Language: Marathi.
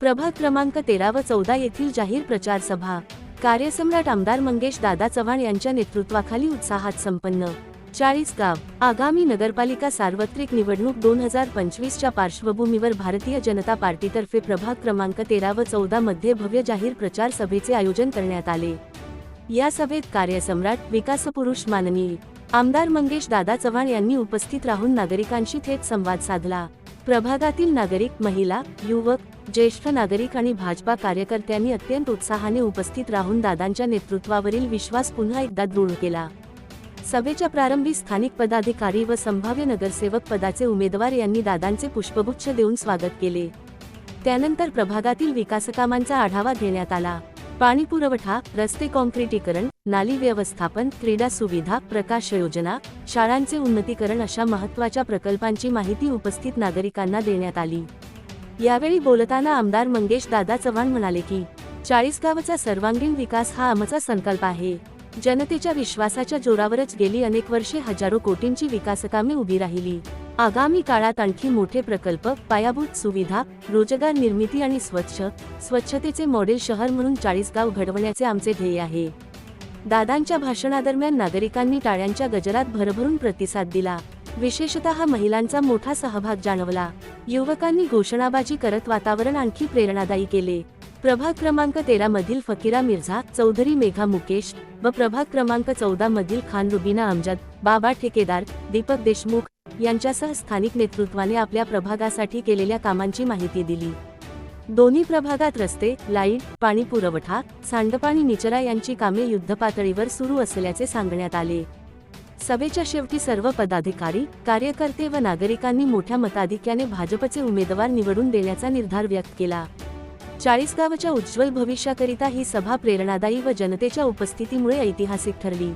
प्रभाग क्रमांक तेरा व चौदा येथील जाहीर प्रचार सभा. कार्यसम्राट आमदार मंगेश दादा चव्हाण यांच्या नेतृत्वाखाली उत्साहात संपन्न. चाळीस गाव आगामी नगरपालिका सार्वत्रिक निवडणूक दोन हजार पंचवीसच्या पार्श्वभूमीवर भारतीय जनता पार्टीतर्फे प्रभाग क्रमांक तेरा व चौदा मध्ये भव्य जाहीर प्रचार सभेचे आयोजन करण्यात आले. या सभेत कार्यसम्राट विकासपुरुष माननीय आमदार मंगेश दादा चव्हाण यांनी उपस्थित राहून नागरिकांशी थेट संवाद साधला. प्रभागातील नागरिक महिला युवक ज्येष्ठ नागरिक आणि भाजपा कार्यकर्त्यांनी अत्यंत उत्साहाने उपस्थित राहून दादांच्या नेतृत्वावरील विश्वास पुन्हा एकदा दृढ केला. सभेच्या प्रारंभी स्थानिक पदाधिकारी व संभाव्य नगरसेवक पदाचे उमेदवार यांनी दादांचे पुष्पगुच्छ देऊन स्वागत केले. त्यानंतर प्रभागातील विकासकामांचा आढावा घेण्यात आला. पाणी पुरवठा रस्ते कॉन्क्रिटीकरण नाली व्यवस्थापन क्रीडा सुविधा प्रकाश योजना शाळांचे उन्नतीकरण अशा महत्त्वाच्या प्रकल्पांची माहिती उपस्थित नागरिकांना देण्यात आली. यावेळी बोलताना आमदार मंगेश दादा चव्हाण म्हणाले की चाळीसगावचा सर्वांगीण विकास हा आमचा संकल्प आहे. जनतेच्या विश्वासाच्या जोरावरच गेली अनेक वर्षे हजारो कोटींची विकासकामे उभी राहिली. आगामी काळात आणखी मोठे प्रकल्प पायाभूत सुविधा रोजगार निर्मिती आणि स्वच्छ स्वच्छतेचे मॉडेल शहर म्हणून चाळीसगाव घडवण्याचे आमचे ध्येय आहे. दादांच्या भाषणादरम्यान नागरिकांनी टाळ्यांच्या गजरात भरभरून प्रतिसाद दिला. विशेषतः महिलांचा मोठा सहभाग जाणवला. युवकांनी घोषणाबाजी करत वातावरण आणखी प्रेरणादायी केले. प्रभाग क्रमांक तेरा मधील फकीरा मिर्झा चौधरी मेघा मुकेश व प्रभाग क्रमांक चौदा मधील खान रुबीना अमजद बाबा ठेकेदार दीपक देशमुख यांच्यासह स्थानिक नेतृत्वाने आपल्या प्रभागासाठी केलेल्या कामांची माहिती दिली. दोन्ही प्रभागात रस्ते लाइट पाणी पुरवठा सांडपाणी निचरा यांची कामे युद्धपातळीवर सुरू असल्याचे सांगण्यात आले. सभेच्या शेवटी सर्व पदाधिकारी कार्यकर्ते व नागरिकांनी मोठ्या मताधिक्याने भाजपचे उमेदवार निवडून देण्याचा निर्धार व्यक्त केला. चाळीसगावच्या उज्ज्वल भविष्याकरिता ही सभा प्रेरणादायी व जनतेच्या उपस्थितीमुळे ऐतिहासिक ठरली.